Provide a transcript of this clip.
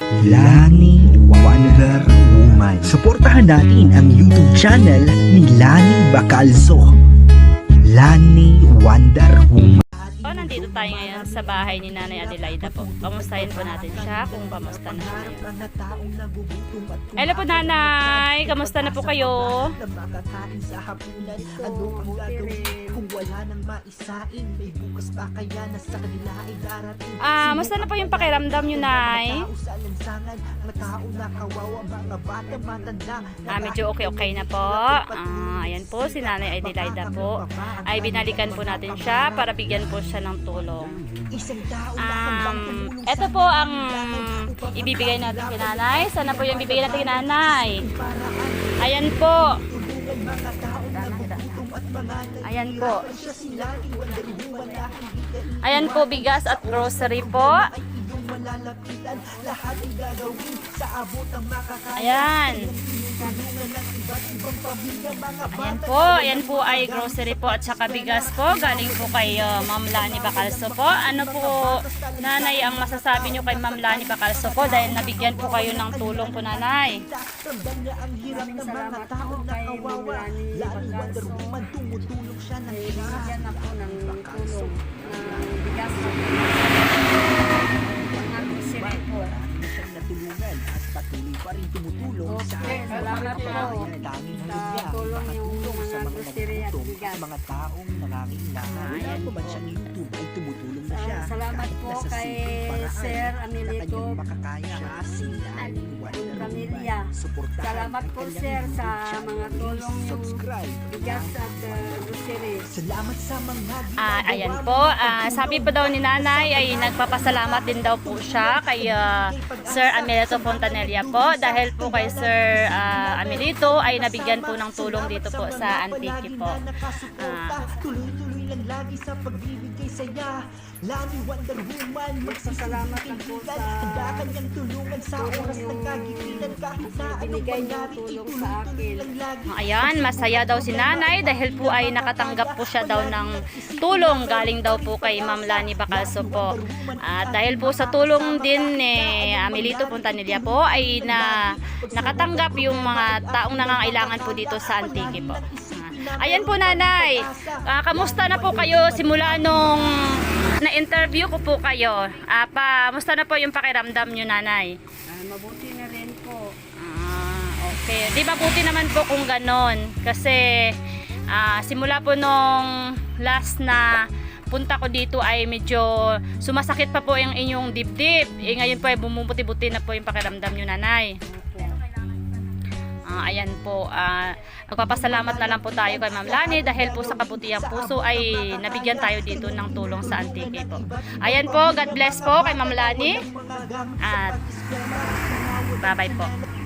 Lani Wonder Woman. Suportahan natin ang YouTube channel ni Lani Bacalzo. Lani Wonder Woman. O, nandito tayo ngayon sa bahay ni Nanay Adelaida po. Kamustahin po natin siya kung kamusta na siya. Hello po Nanay! Kamusta na po kayo? Ah, musta na po yung pakiramdam nyo, Nay? Ah, medyo okay-okay na po. Ah, ayan po, si Nanay Adelaida po. Ay, binalikan po natin siya para bigyan po siya ng tulong. Um, ito po ang ibibigay natin kay nanay. Sana po yung ibibigay natin kay nanay. Ayan po. Ayan po. siya Ayan po, bigas at grocery po. Malalapitan Lahat ay gagawin sa abot ang makakaya Ayan. Ayan po. Ayan po ay grocery po at saka bigas po. Galing po kay uh, Ma'am Lani Bacalso po. Ano po, nanay, ang masasabi nyo kay Ma'am Lani Bacalso po dahil nabigyan po kayo ng tulong po, nanay. Ramdam niya ang hirap ng mga tao na kawawa Lalo Wonder Woman tumutulong siya ng Binigyan tulong ng bigas at rin tumutulong sa Okay, salamat po. Daming Sa halinya tulong yung makatulong sa mga bigas. sa mga taong nangangailangan. Wala pa man siyang YouTube ay tumutulong na siya. Ah, salamat Kahit po kay Sir na Amelito makakaya yung pamilya. Salamat po sir sa mga tulong yung Subscribe. bigas at uh, Ah, ayan po. Ah, sabi po daw ni nanay ay nagpapasalamat din daw po siya kay ah, Sir Amelito Fontanella po dahil po kay Sir ah, Amelito ay nabigyan po ng tulong dito po sa Antique po. Ah. Lang lagi sa pagbibigay saya. Lani Wonder Woman, Magsasalamat lang po sa Handa kanyang tulungan sa oras ng kagipitan kahit na anong mangyari, tulong sa ituloy-tuloy akin. lang lagi. Ayan, masaya daw si nanay dahil po ay nakatanggap po siya daw ng tulong galing daw po kay Ma'am Lani Bacalso po. At dahil po sa tulong din ni Amelito Fontanilla po ay na nakatanggap yung mga taong nangangailangan po dito sa Antique po. Ayan po nanay, Ah, kamusta na po kayo simula nung na-interview ko po kayo? Ah, pa, musta na po yung pakiramdam nyo nanay? Ah, mabuti na rin po. Ah, okay. Di ba buti naman po kung ganon? Kasi ah, simula po nung last na punta ko dito ay medyo sumasakit pa po yung inyong dibdib. Eh, ngayon po ay bumubuti-buti na po yung pakiramdam nyo, nanay. Ah, ayan po, ah, magpapasalamat na lang po tayo kay Ma'am Lani dahil po sa kabutihang puso ay nabigyan tayo dito ng tulong sa Antique po. Ayan po, God bless po kay Ma'am Lani. At bye-bye po.